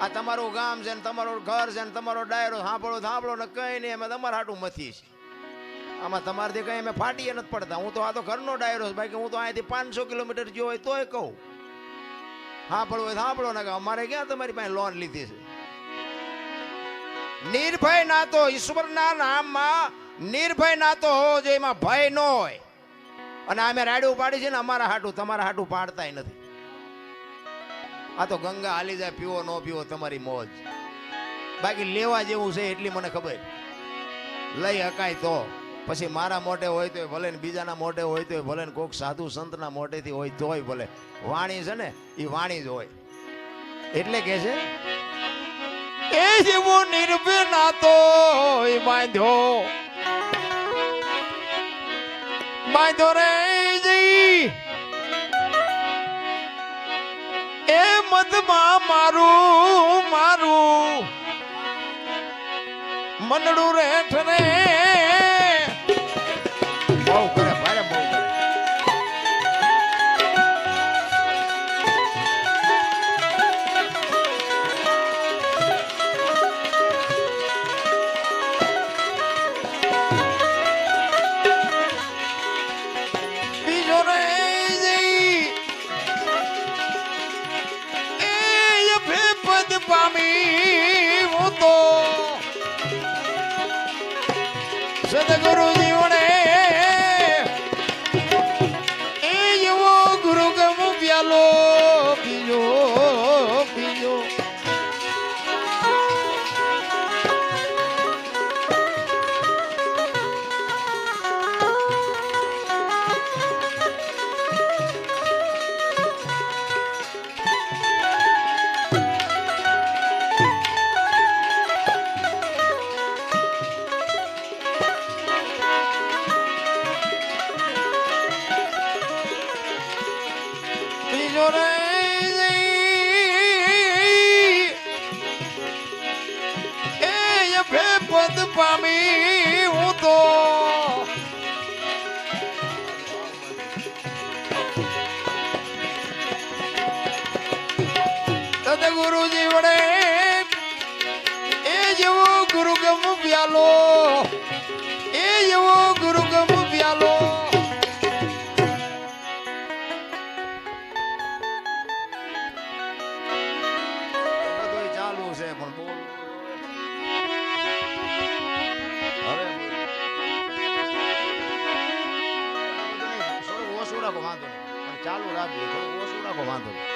આ તમારું ગામ છે ને તમારું ઘર છે ને તમારો ડાયરો, સાંભળો સાંભળો ને કઈ નહીં, અમે તમારા હાટું મથી છે આમાં તમારાથી કઈ અમે ફાટીએ નથી પડતા. હું તો આ તો ઘરનો ડાયરો છે, બાકી હું તો અહીંયાથી પાંચસો કિલોમીટર ગયો હોય તોય કહું. સાંભળો હોય, સાંભળો ને અમારે ક્યાં તમારી પાસે લોન લીધી છે? નિર્ભય નાતો ઈશ્વરના નામમાં નિર્ભય નાતો હોવો જોઈએ, એમાં ભય ન હોય. અને અમે રાડ્યું પાડી છે ને અમારા હાટું, તમારા હાટું પાડતાય નથી. આ તો ગંગા હાલી જાય, પીવો, ન પીવો, તમારી મોજ. બાકી લેવા જેવું છે એટલી મને ખબર. લઈ હકાય તો. પછી મારા મોઢે હોય તોય ભલે ને બીજાના મોઢે હોય તોય ભલે ને કોઈક સાધુ સંતના મોઢેથી હોય તોય ભલે. વાણી છે ને, એ વાણી જ હોય. એટલે કે છે, એ જેવું નિર્ભય તો બાંધ્યો. બાંધ્યો રે. મધમાં મારું મારું. મનડું રેઠ રે પામી હું તો બીજો રે એ પદ પામી હું તો સદગુરુ જીવડે એ જેવો ગુરુ ગમ પ્યાલો એ જેવો ગુરુ ગમ વાંધો નહીં. ચાલુ રાખીએ ઓછું રાખો વાંધો નહીં.